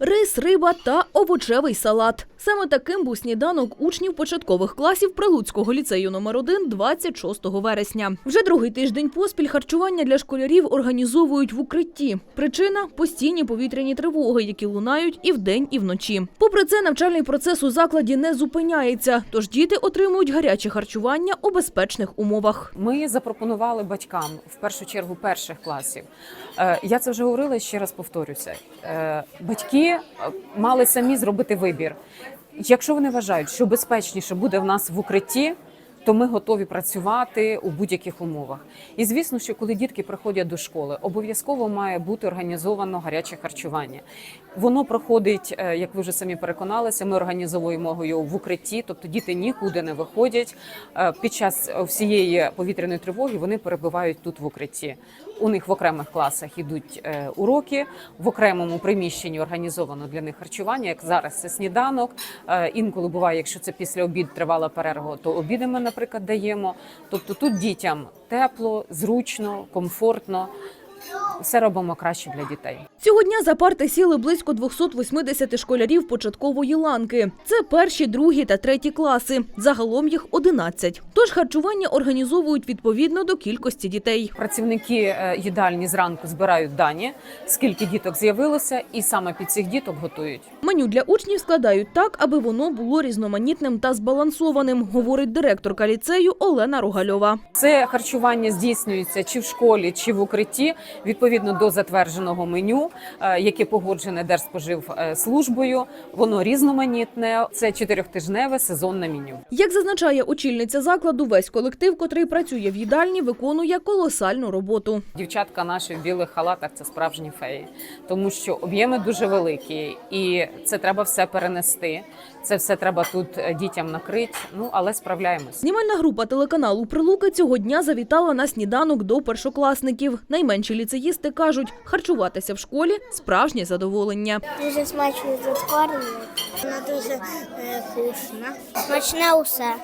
Рис, риба та овочевий салат. Саме таким був сніданок учнів початкових класів Прилуцького ліцею номер 1 26 вересня. Вже другий тиждень поспіль харчування для школярів організовують в укритті. Причина постійні повітряні тривоги, які лунають і вдень, і вночі. Попри це, навчальний процес у закладі не зупиняється, тож діти отримують гаряче харчування у безпечних умовах. Ми запропонували батькам в першу чергу перших класів. Е, Я це вже говорила ще раз повторюся. Е, Мали самі зробити вибір. Якщо вони вважають, що безпечніше буде в нас в укритті. То ми готові працювати у будь-яких умовах. І звісно, що коли дітки приходять до школи, обов'язково має бути організовано гаряче харчування. Воно проходить, е, як ви вже самі переконалися. Ми організовуємо його в укритті, тобто діти нікуди не виходять. Е, Під час всієї повітряної тривоги вони перебувають тут в укритті. У них в окремих класах ідуть е, уроки, в окремому приміщенні організовано для них харчування. Як зараз це сніданок. Е, Інколи буває, якщо це після обід тривала перерва, то обіди ми, наприклад, даємо. Тобто тут дітям тепло, зручно, комфортно. Все робимо краще для дітей. Цього дня за парти сіли близько 280 школярів початкової ланки. Це перші, другі та треті класи. Загалом їх 11. Тож харчування організовують відповідно до кількості дітей. Працівники е, їдальні зранку збирають дані, скільки діток з'явилося, і саме під цих діток готують. Меню для учнів складають так, аби воно було різноманітним та збалансованим, говорить директорка ліцею Олена Рогальова. Це харчування здійснюється чи в школі, чи в укритті відповідно до затвердженого меню, яке погоджене Держспоживслужбою. Воно різноманітне. Це чотирьохтижневе сезонне меню. Як зазначає очільниця закладу, весь колектив, котрий працює в їдальні, виконує колосальну роботу. Дівчатка наші в білих халатах це справжні феї, тому що об'єми дуже великі, і це треба все перенести. Це все треба тут е, дітям накрити. Ну але справляємось. Знімальна група телеканалу Прилуки цього дня завітала на сніданок до першокласників. Найменші ліцеїсти кажуть, харчуватися в школі справжнє задоволення. Дуже смачно тут. Вона дуже е, вкусна. Смачне усе.